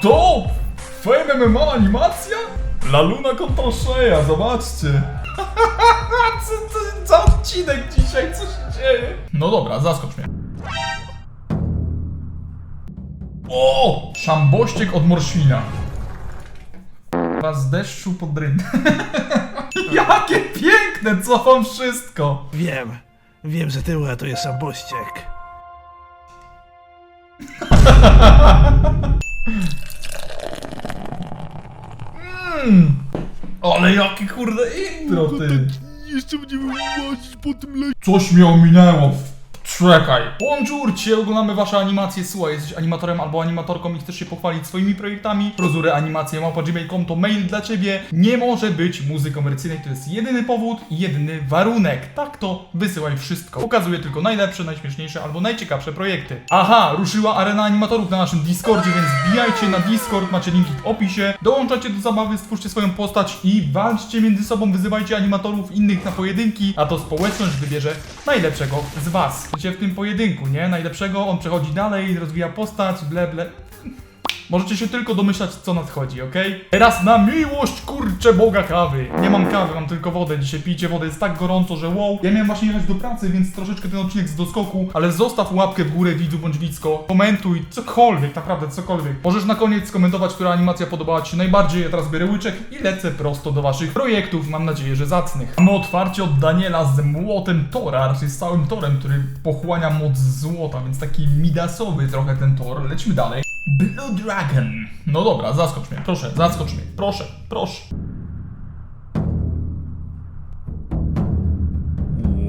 to? Fame MMA animacja? La Luna kontra Shea, zobaczcie. co, co, co odcinek dzisiaj, co się dzieje? No dobra, zaskocz mnie. O! Szambościek od morświna. Z deszczu pod. Jakie piękne, cofam wszystko. Wiem, wiem, że ty uratujesz szambościek. Mm. Ale jakie kurde intro, ty. Jeszcze będziemy łazić po tym le... Coś mnie ominęło. Czekaj. Bonjour, dzisiaj oglądamy wasze animacje. Słuchaj, jesteś animatorem albo animatorką i chcesz się pochwalić swoimi projektami. Prozury animacje małpa gmail.com to mail dla ciebie. Nie może być muzyki komercyjnej, to jest jedyny powód i jedyny warunek. Tak to wysyłaj wszystko. Pokazuję tylko najlepsze, najśmieszniejsze albo najciekawsze projekty. Aha, ruszyła arena animatorów na naszym Discordzie, więc wbijajcie na Discord, macie linki w opisie. Dołączacie do zabawy, stwórzcie swoją postać i walczcie między sobą, wyzywajcie animatorów innych na pojedynki, a to społeczność wybierze najlepszego z was. Wiecie, w tym pojedynku, nie? Najlepszego, on przechodzi dalej, rozwija postać, ble ble. Możecie się tylko domyślać, co nadchodzi, okej? Teraz na miłość, kurczę, Boga kawy. Nie mam kawy, mam tylko wodę. Dzisiaj pijcie wodę, jest tak gorąco, że wow. Ja miałem właśnie jechać do pracy, więc troszeczkę ten odcinek z doskoku, ale zostaw łapkę w górę, widzu bądź widzko. Komentuj, cokolwiek, naprawdę, cokolwiek. Możesz na koniec skomentować, która animacja podobała Ci się najbardziej. Ja teraz biorę łyczek i lecę prosto do Waszych projektów. Mam nadzieję, że zacnych. Mamy otwarcie od Daniela z młotem Tora, raczej z całym torem, który pochłania moc złota, więc taki midasowy trochę ten tor. Lecimy dalej. Blue Dragon. No dobra, zaskocz mnie, proszę, zaskocz mnie, proszę, proszę.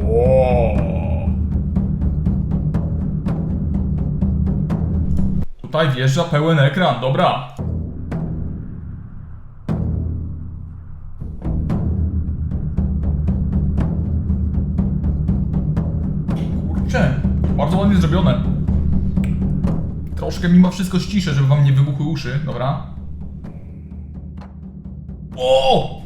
Wow. Tutaj wjeżdża pełen ekran, dobra. Troszkę mimo wszystko ściszę, żeby wam nie wybuchły uszy, dobra? O!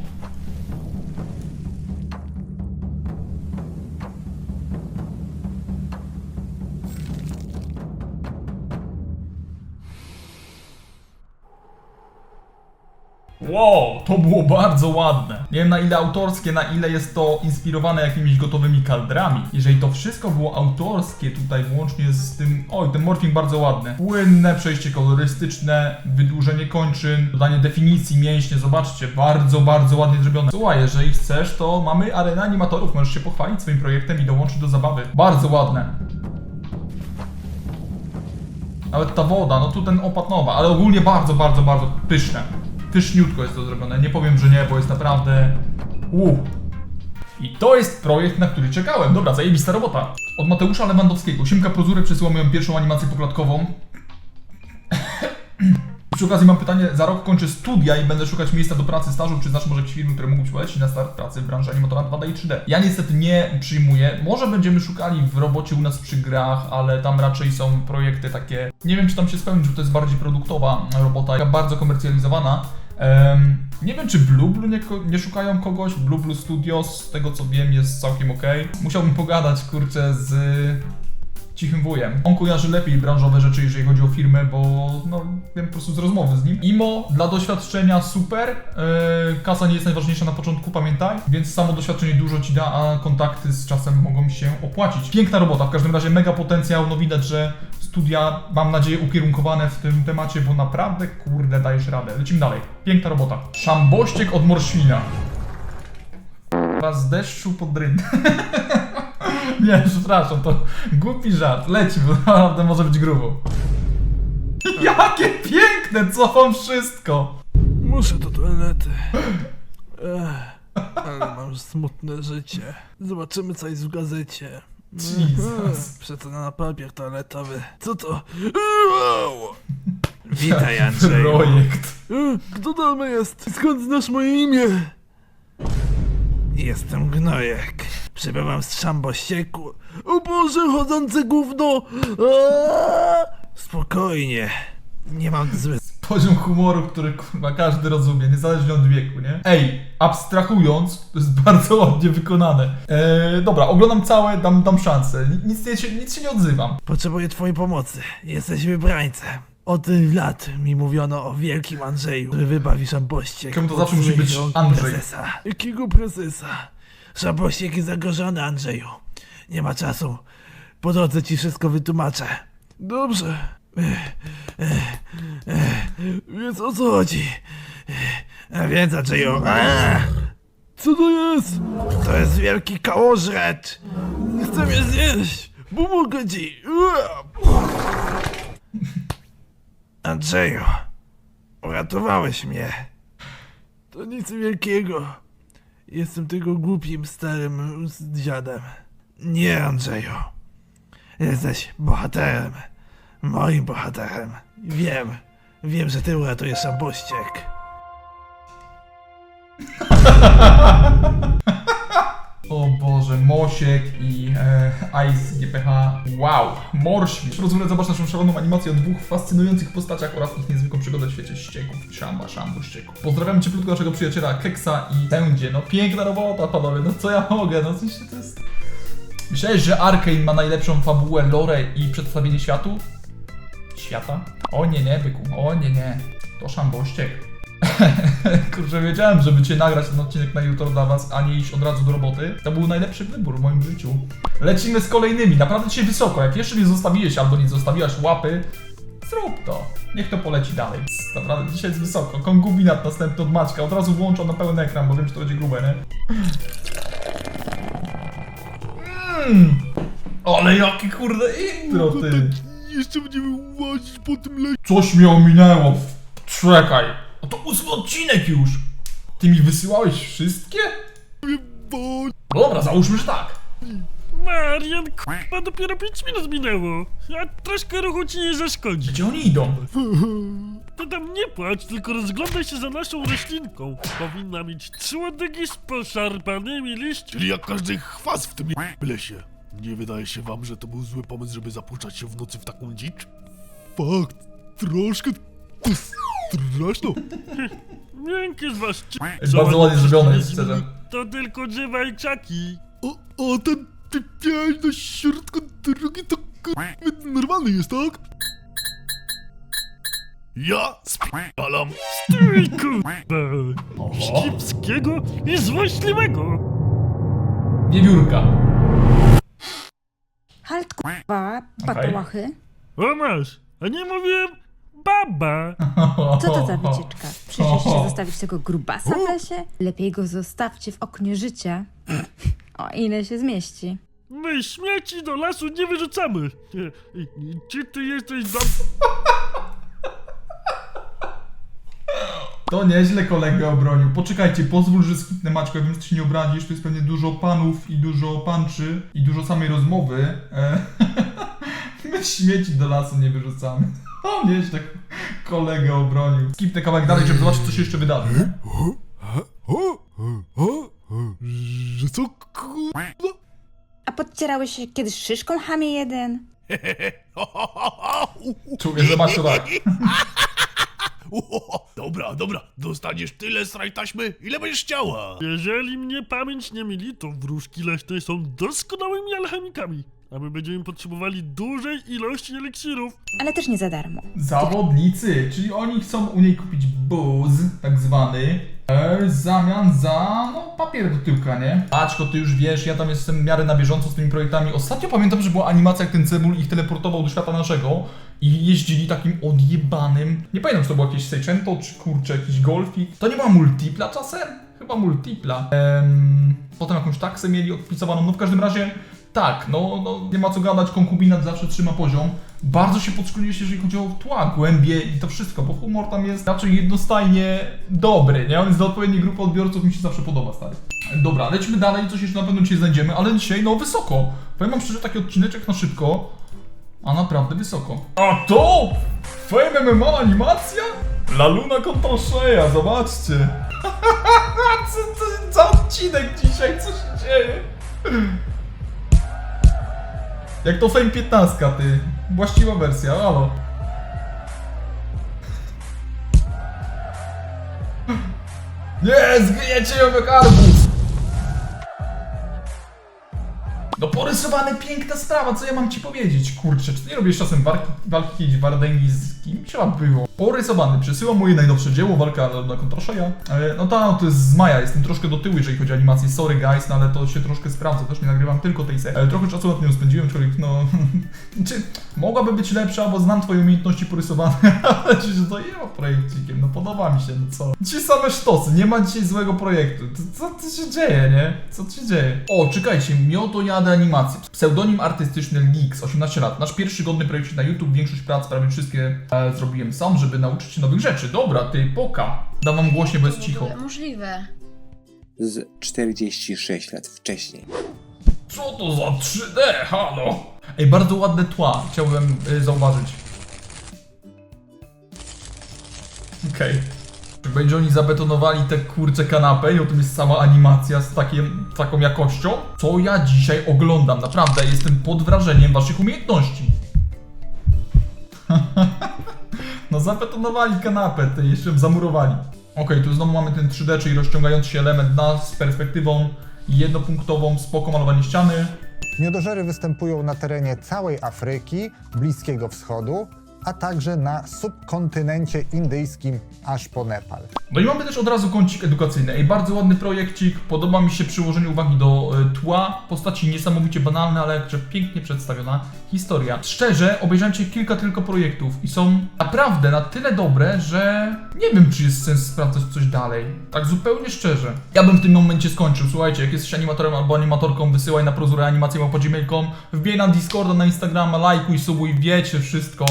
Wow, to było bardzo ładne. Nie wiem na ile autorskie, na ile jest to inspirowane jakimiś gotowymi kaldrami. Jeżeli to wszystko było autorskie tutaj włącznie z tym... Oj, ten morphing bardzo ładny. Płynne przejście kolorystyczne, wydłużenie kończyn, dodanie definicji mięśnie, zobaczcie, bardzo, bardzo ładnie zrobione. Słuchaj, jeżeli chcesz, to mamy arenę animatorów, możesz się pochwalić swoim projektem i dołączyć do zabawy. Bardzo ładne. Nawet ta woda, no tu ten opad nowa, ale ogólnie bardzo, bardzo, bardzo pyszne. Pyszniutko jest to zrobione. Nie powiem, że nie, bo jest naprawdę. Uh. I to jest projekt, na który czekałem. Dobra, zajebista robota. Od Mateusza Lewandowskiego. Siemka Prozury przesyła moją pierwszą animację poklatkową. Przy okazji mam pytanie, za rok kończę studia i będę szukać miejsca do pracy, stażu, czy znasz może jakieś firmy, które mógłbyś polecić na start pracy w branży animatora 2D i 3D? Ja niestety nie przyjmuję, może będziemy szukali w robocie u nas przy grach, ale tam raczej są projekty takie, nie wiem czy tam się spełni, że to jest bardziej produktowa robota, bardzo komercjalizowana. Em, nie wiem, czy Blue Blue nie, nie szukają kogoś. Blue Blue Studios, z tego co wiem, jest całkiem ok. Musiałbym pogadać, kurczę, z cichym wujem. On kojarzy lepiej branżowe rzeczy, jeżeli chodzi o firmę, bo no, wiem po prostu z rozmowy z nim. IMO dla doświadczenia super. Yy, kasa nie jest najważniejsza na początku, pamiętaj. Więc samo doświadczenie dużo ci da, a kontakty z czasem mogą się opłacić. Piękna robota, w każdym razie mega potencjał. No widać, że studia, mam nadzieję, ukierunkowane w tym temacie, bo naprawdę, kurde, dajesz radę. Lecimy dalej. Piękna robota. Szambościek od morświna. Z deszczu pod ryn. Nie, przepraszam, to głupi żart. Leci, bo naprawdę może być grubo. Jakie piękne, cofam wszystko. Muszę do toalety. Ech, ale mam smutne życie. Zobaczymy co jest w gazecie. Jesus. Przeczytam na papier toaletowy. Co to? Wow. Witaj Andrzeju. Projekt. Kto tam jest? Skąd znasz moje imię? Jestem Gnojek. Przybywam z Szambosieku. O Boże, chodzące gówno! Aaaa! Spokojnie. Nie mam zły... Poziom humoru, który kurwa każdy rozumie, niezależnie od wieku, nie? Ej, abstrahując, to jest bardzo ładnie wykonane. Eee, dobra, oglądam całe, dam, dam szansę. Nic, się- nic się nie odzywam. Potrzebuję twojej pomocy. Jesteś wybrańcem. Od lat mi mówiono o wielkim Andrzeju, który wybawi szampościek. Czemu to zawsze musi być Andrzej? Prezesa. Jakiego prezesa? Szampościek jest zagrożony, Andrzeju. Nie ma czasu. Po drodze ci wszystko wytłumaczę. Dobrze. Więc o co chodzi? A więc, Andrzeju... Co to jest? To jest wielki kałożrecz. Chcę mnie zjeść. Pomogę ci. Andrzeju, uratowałeś mnie. To nic wielkiego. Jestem tylko głupim, starym dziadem. Nie, Andrzeju. Jesteś bohaterem. Moim bohaterem. Wiem. Wiem, że ty uratujesz szampościek. O Boże, Mosiek i e, Ice GPH. Wow, Morświcz. Rozumiem, zobacz naszą szaloną animację o dwóch fascynujących postaciach oraz ich niezwykłą przygodę w świecie ścieków. Szamba, szambu, ścieków. Pozdrawiam cieplutko naszego przyjaciela Keksa i Tędzie. No piękna robota, panowie, no co ja mogę, no coś to jest... Myślałeś, że Arkane ma najlepszą fabułę, lore i przedstawienie światu? Świata? O nie, nie, byku, o nie, nie. To szambościek. Kurczę, wiedziałem, żeby cię nagrać ten odcinek na jutro dla was, a nie iść od razu do roboty. To był najlepszy wybór w moim życiu. Lecimy z kolejnymi, naprawdę dzisiaj wysoko. Jak jeszcze nie zostawiłeś albo nie zostawiłaś łapy, zrób to. Niech to poleci dalej. Naprawdę, dzisiaj jest wysoko. Konkubinat następny od Maćka. Od razu włączam na pełen ekran, bo wiem, że to będzie grube, nie? Mm. Ale jakie kurde intro, ty. Jeszcze będziemy łazić po tym lesie. Coś mnie ominęło. Czekaj. O to ósmy odcinek już. Ty mi wysyłałeś wszystkie? bo... Dobra, załóżmy, że tak. Marian, k***a, dopiero 5 minut minęło. A troszkę ruchu ci nie zaszkodzi. Gdzie oni idą? To tam nie płacz, tylko rozglądaj się za naszą roślinką. Powinna mieć trzy łodygi z poszarpanymi liśćmi. Czyli jak każdy chwas w tym lesie. Nie wydaje się wam, że to był zły pomysł, żeby zapuszczać się w nocy w taką dzicz? Fakt, troszkę to straszno. Miękkie z was ci... Jest bardzo ładnie zrobione, szczerze. To tylko drzewa i krzaki. O, o ten ty pień na środku drogi to normalny jest, tak? Ja spalam. Ty kurwa. I złośliwego. Wiewiórka. Halt k***a, patołachy. O masz, a nie mówiłem baba. Co to za wycieczka? Przyszliście zostawić tego grubasa w lesie? Lepiej go zostawcie w oknie życia. O ile się zmieści. My śmieci do lasu nie wyrzucamy. Czy ty jesteś do... To nieźle kolegę obronił. Poczekajcie, pozwól, że skipnę Maćko, ja wiem, że ty się nie obrazisz, tu jest pewnie dużo panów i dużo panczy i dużo samej rozmowy. E, My śmieci do lasu nie wyrzucamy. O, nieźle kolegę obronił. Skipnę kawałek dalej, żeby zobaczyć, co się jeszcze wydarzy. Że co? A podcierałeś się kiedyś szyszką, hamie jeden? Czuję, że masz tak. Dobra, dobra, dostaniesz tyle sraj taśmy, ile będziesz chciała. Jeżeli mnie pamięć nie myli, to wróżki leśne są doskonałymi alchemikami. A my będziemy potrzebowali dużej ilości eliksirów. Ale też nie za darmo. Zawodnicy, czyli oni chcą u niej kupić booz, tak zwany, e, w zamian za, no, papier do tyłka, nie? Aczko, ty już wiesz, ja tam jestem w miarę na bieżąco z tymi projektami. Ostatnio pamiętam, że była animacja, jak ten cebul ich teleportował do świata naszego i jeździli takim odjebanym, nie pamiętam, czy to było jakieś Seicento, czy kurczę, jakiś Golfik. To nie była multipla czasem? Chyba multipla. Ehm, potem jakąś taksę mieli odpisowaną, no w każdym razie tak, no, no nie ma co gadać, konkubinat zawsze trzyma poziom. Bardzo się podszkoliłeś, jeżeli chodzi o tła, głębie i to wszystko, bo humor tam jest raczej jednostajnie dobry, nie? On jest dla odpowiedniej grupy odbiorców, mi się zawsze podoba, stary. Dobra, lećmy dalej, coś jeszcze na pewno dzisiaj znajdziemy, ale dzisiaj, no, wysoko. Powiem wam szczerze, taki odcineczek na szybko, a naprawdę wysoko. A to! Fame MMA animacja? La Luna kontra Shea, zobaczcie. co, co, co odcinek dzisiaj, co się dzieje? Jak to Fame 15, ty. Właściwa wersja, halo. Nie, zgniecie ją jak arbuz. No porysowany piękna sprawa, co ja mam ci powiedzieć? Kurczę, czy ty nie robisz czasem walki, walki jakiejś z kimś? Trzeba było. Porysowany, przesyłam moje najnowsze dzieło, walka na, kontra Sheya. E, No ta, no to jest z maja, jestem troszkę do tyłu, jeżeli chodzi o animację. Sorry guys, no ale to się troszkę sprawdza, też nie nagrywam tylko tej serii. Ale trochę czasu nad nią spędziłem, człowiek, no... Czy mogłaby być lepsza, bo znam twoje umiejętności porysowane, ale ci się to jeba projekcikiem, no podoba mi się, no co? Ci same sztosy, nie ma dzisiaj złego projektu. Co tu się dzieje, nie? Co się dzieje? O, czekajcie, Mioto Jadę Animacje. Pseudonim artystyczny Leaks, 18 lat. Nasz pierwszy godny projekt na YouTube, większość prac, prawie wszystkie e, zrobiłem sam, żeby nauczyć się nowych rzeczy. Dobra, ty, poka. Dam wam głośnie, bo jest cicho. Możliwe. z 46 lat wcześniej. Co to za 3D, halo? Ej, bardzo ładne tła, chciałbym y, zauważyć. Okej. Czy będzie oni zabetonowali te kurcze kanapę i o tym jest cała animacja z takim, taką jakością? Co ja dzisiaj oglądam? Naprawdę, jestem pod wrażeniem waszych umiejętności. No zabetonowali kanapę, to jeszcze zamurowali. Okej, tu znowu mamy ten 3D, czyli rozciągający się element nas z perspektywą jednopunktową, spoko malowanie ściany. Miodożery występują na terenie całej Afryki, Bliskiego Wschodu, a także na subkontynencie indyjskim aż po Nepal. No i mamy też od razu kącik edukacyjny. Ej, bardzo ładny projekcik. Podoba mi się przyłożenie uwagi do y, tła. Postaci niesamowicie banalne, ale jakże pięknie przedstawiona historia. Szczerze, obejrzałem cię kilka tylko projektów i są naprawdę na tyle dobre, że nie wiem, czy jest sens sprawdzać coś dalej. Tak zupełnie szczerze. Ja bym w tym momencie skończył. Słuchajcie, jak jesteś animatorem albo animatorką, wysyłaj na prozurę animację po gmail.com, wbijaj na Discorda, na Instagrama, lajkuj, subuj, wiecie wszystko.